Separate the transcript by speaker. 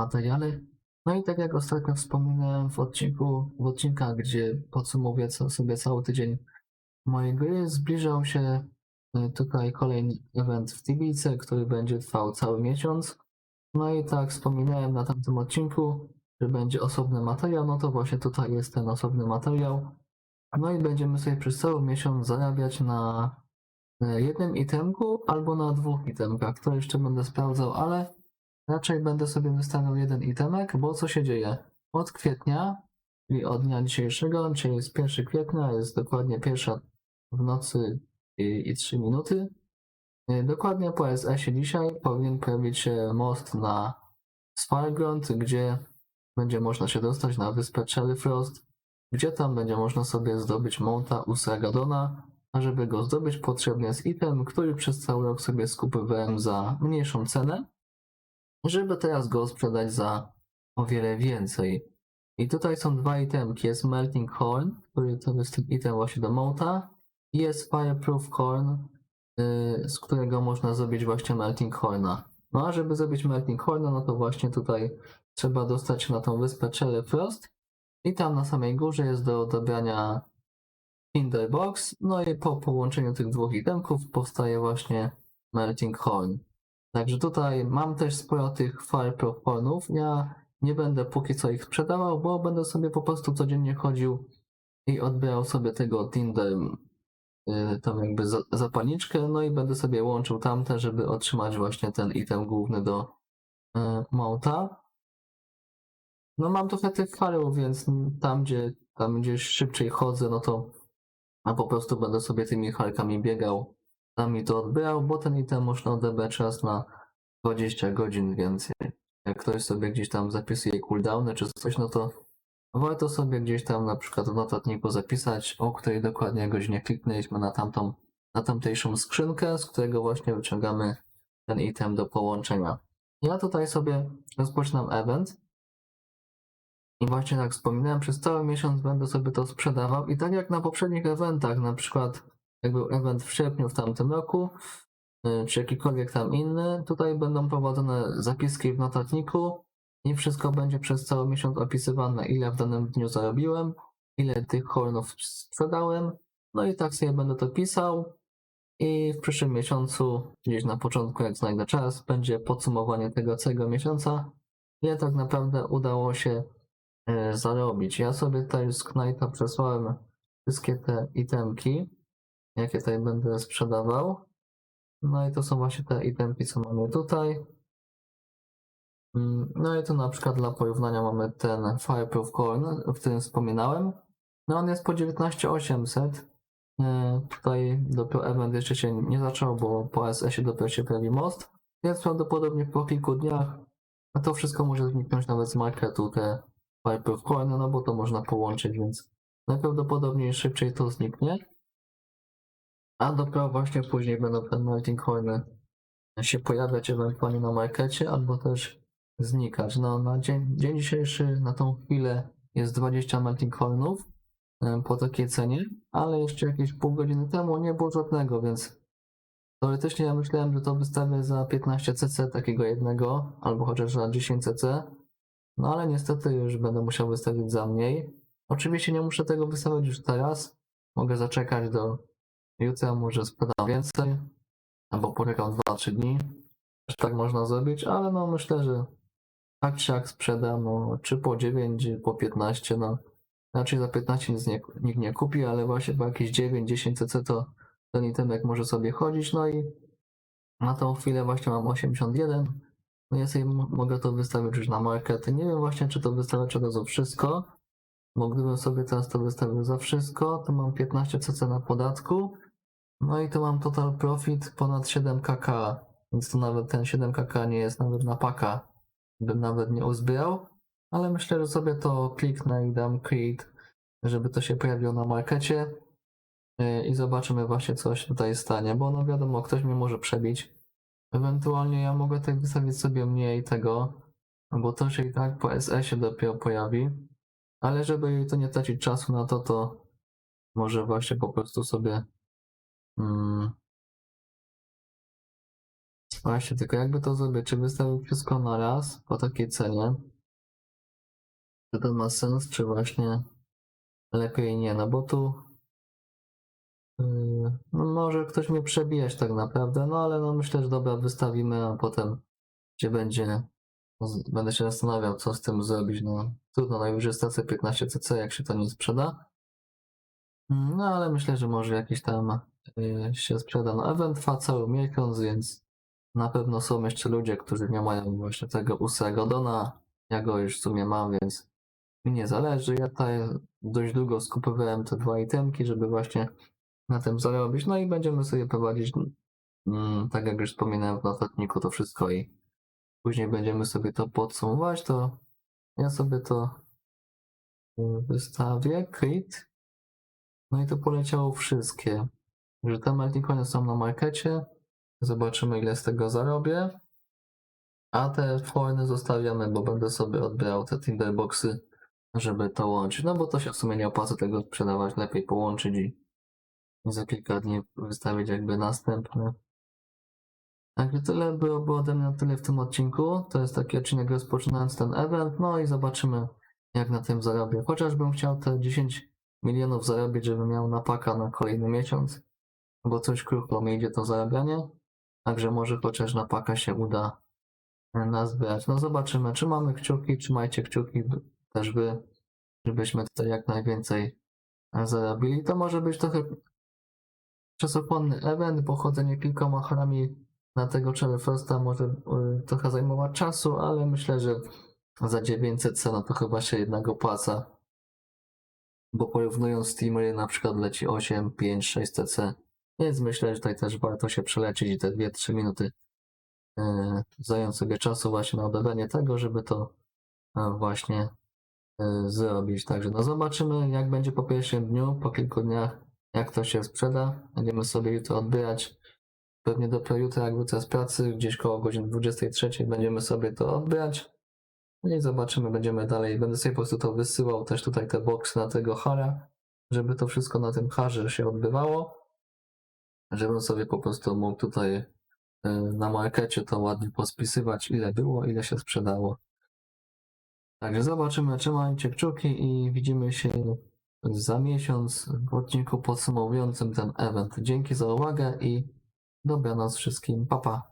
Speaker 1: materiale. No i tak jak ostatnio wspominałem w odcinku, w odcinkach, gdzie podsumowuję sobie cały tydzień mojej gry, zbliżał się y, tutaj kolejny event w Tibice, który będzie trwał cały miesiąc. No i tak wspominałem na tamtym odcinku, że będzie osobny materiał, no to właśnie tutaj jest ten osobny materiał. No i będziemy sobie przez cały miesiąc zarabiać na e, jednym itemku albo na dwóch itemkach. To jeszcze będę sprawdzał, ale raczej będę sobie wystawiał jeden itemek, bo co się dzieje? Od kwietnia, czyli od dnia dzisiejszego, czyli jest 1 kwietnia, jest dokładnie pierwsza w nocy i, i 3 minuty. E, Dokładnie po SS-ie dzisiaj powinien pojawić się most na Sfireground, gdzie będzie można się dostać na wyspę Cherryfrost, gdzie tam będzie można sobie zdobyć monta Usagadona, a żeby go zdobyć potrzebny jest item, który przez cały rok sobie skupowałem za mniejszą cenę, żeby teraz go sprzedać za o wiele więcej. I tutaj są dwa itemki, jest Melting Horn, który to jest ten item właśnie do monta, i jest Fireproof Horn, yy, z którego można zrobić właśnie Melting Horna. No a żeby zrobić Melting Horna, no to właśnie tutaj trzeba dostać się na tą wyspę Cherryfrost i tam na samej górze jest do odebrania Tinderbox, no i po połączeniu tych dwóch itemków powstaje właśnie Melting Horn. Także tutaj mam też sporo tych Fireproof Hornów, ja nie będę póki co ich sprzedawał, bo będę sobie po prostu codziennie chodził i odbierał sobie tego Tinder y, tą jakby za- zapalniczkę, no i będę sobie łączył tamte, żeby otrzymać właśnie ten item główny do y, mounta. No mam trochę tych farów, więc tam gdzie, tam gdzie szybciej chodzę, no to a po prostu będę sobie tymi harkami biegał, tam mi to odbierał, bo ten item można odebrać na 20 godzin więcej. Jak ktoś sobie gdzieś tam zapisuje cooldowny czy coś, no to warto sobie gdzieś tam na przykład w notatniku zapisać, o której dokładnie godzinie kliknęliśmy na tamtą, na tamtejszą skrzynkę, z którego właśnie wyciągamy ten item do połączenia. Ja tutaj sobie rozpoczynam event i właśnie jak wspominałem, przez cały miesiąc będę sobie to sprzedawał i tak jak na poprzednich eventach, na przykład jak był event w sierpniu w tamtym roku, y, czy jakikolwiek tam inny, tutaj będą prowadzone zapiski w notatniku i wszystko będzie przez cały miesiąc opisywane, ile w danym dniu zarobiłem, ile tych hornów sprzedałem, no i tak sobie będę to pisał i w przyszłym miesiącu, gdzieś na początku, jak znajdę czas, będzie podsumowanie tego całego miesiąca, ile tak naprawdę udało się e, zarobić. Ja sobie tutaj z Knighta przesłałem wszystkie te itemki, jakie tutaj będę sprzedawał. No i to są właśnie te itemki, co mamy tutaj. Mm, No i tu na przykład dla porównania mamy ten Fireproof Corn, o którym wspominałem. No on jest po 19800. E, Tutaj dopiero event jeszcze się nie zaczął, bo po SS-ie dopiero się pojawi most. Więc prawdopodobnie po kilku dniach a to wszystko może zniknąć nawet z marketu, te Fireproof Corn, no bo to można połączyć, więc najprawdopodobniej szybciej to zniknie. A dopiero właśnie później będą melting horny się pojawiać ewentualnie na markecie, albo też znikać. No na dzień, dzień dzisiejszy, na tą chwilę jest 20 melting hornów e, po takiej cenie, ale jeszcze jakieś pół godziny temu nie było żadnego, więc teoretycznie ja myślałem, że to wystawię za 15 cc takiego jednego, albo chociaż za 10 cc, no ale niestety już będę musiał wystawić za mniej. Oczywiście nie muszę tego wystawiać już teraz, mogę zaczekać do jutra, może sprzedam więcej, albo poczekam 2-3 dni. Też tak można zrobić, ale no myślę, że tak czy jak sprzedam, no, czy po 9, po 15, no raczej za 15 nic nie, nikt nie kupi, ale właśnie po jakieś 9-10 cc to ten itemek może sobie chodzić, no i na tą chwilę właśnie mam 81, no ja sobie mogę to wystawić już na market. Nie wiem właśnie, czy to wystawiać od razu wszystko, bo gdybym sobie teraz to wystawił za wszystko, to mam 15 cc na podatku, no i to mam total profit ponad 7 kk, więc to nawet ten 7 kk nie jest nawet na paka, bym nawet nie uzbierał, ale myślę, że sobie to kliknę i dam create, żeby to się pojawiło na markecie. Yy, i zobaczymy właśnie co się tutaj stanie, bo no wiadomo, ktoś mnie może przebić. Ewentualnie ja mogę tutaj wystawić sobie mniej tego, bo to się i tak po SS-ie dopiero pojawi, ale żeby to nie tracić czasu na to, to może właśnie po prostu sobie mm, Właśnie, tylko jakby to zrobić? Czy wystawić wszystko na raz po takiej cenie? Czy to ma sens, czy właśnie lepiej nie? No bo tu yy, no może ktoś mnie przebijać tak naprawdę, no ale no myślę, że dobra, wystawimy, a potem gdzie będzie, będę się zastanawiał, co z tym zrobić. No trudno, najwyżej stracę 15 cc, jak się to nie sprzeda. Mm, No ale myślę, że może jakiś tam się sprzeda. No event trwa cały miesiąc, więc na pewno są jeszcze ludzie, którzy nie mają właśnie tego ósmego dona. Ja go już w sumie mam, więc mi nie zależy. Ja tutaj dość długo skupowałem te dwa itemki, żeby właśnie na tym zarobić. No i będziemy sobie prowadzić, mm, tak jak już wspominałem w notatniku, to wszystko i później będziemy sobie to podsumować. To ja sobie to y, wystawię, crit. No i to poleciało wszystkie. Że te Meltikonie są na markecie. Zobaczymy ile z tego zarobię. A te foiny zostawiamy, bo będę sobie odbierał te Tinderboxy, żeby to łączyć. No bo to się w sumie nie opłaca tego sprzedawać, lepiej połączyć i za kilka dni wystawić jakby następne. Także tyle było, było ode mnie na tyle w tym odcinku. To jest taki odcinek rozpoczynając ten event, no i zobaczymy jak na tym zarobię. Chociażbym chciał te 10 milionów zarobić, żebym miał napaka na kolejny miesiąc, bo coś krucho mi idzie to zarabianie. Także może chociaż na paka się uda e, nazbierać. No zobaczymy, czy mamy kciuki, trzymajcie kciuki też wy, żebyśmy tutaj jak najwięcej e, zarobili. To może być trochę czasochłonny event, bo chodzenie kilkoma chorami na tego Frosta może y, trochę zajmować czasu, ale myślę, że za 900 cena to chyba się jednak opłaca. Bo porównując z Teamery na przykład leci 8, 5, 6 CC, więc myślę, że tutaj też warto się przelecieć i te 2-3 minuty y, zająć sobie czasu właśnie na odebranie tego, żeby to y, właśnie y, zrobić. Także no zobaczymy jak będzie po pierwszym dniu, po kilku dniach jak to się sprzeda. Będziemy sobie jutro odbierać. Pewnie dopiero jutro, jak wrócę z pracy, gdzieś koło godziny 23 będziemy sobie to odbierać. No i zobaczymy, będziemy dalej. Będę sobie po prostu to wysyłał też tutaj te boxy na tego hara, żeby to wszystko na tym harze się odbywało. Żebym sobie po prostu mógł tutaj y, na markecie to ładnie pospisywać, ile było, ile się sprzedało. Także zobaczymy, trzymajcie kciuki i widzimy się za miesiąc w odcinku podsumowującym ten event. Dzięki za uwagę i dobranoc wszystkim. Pa, pa.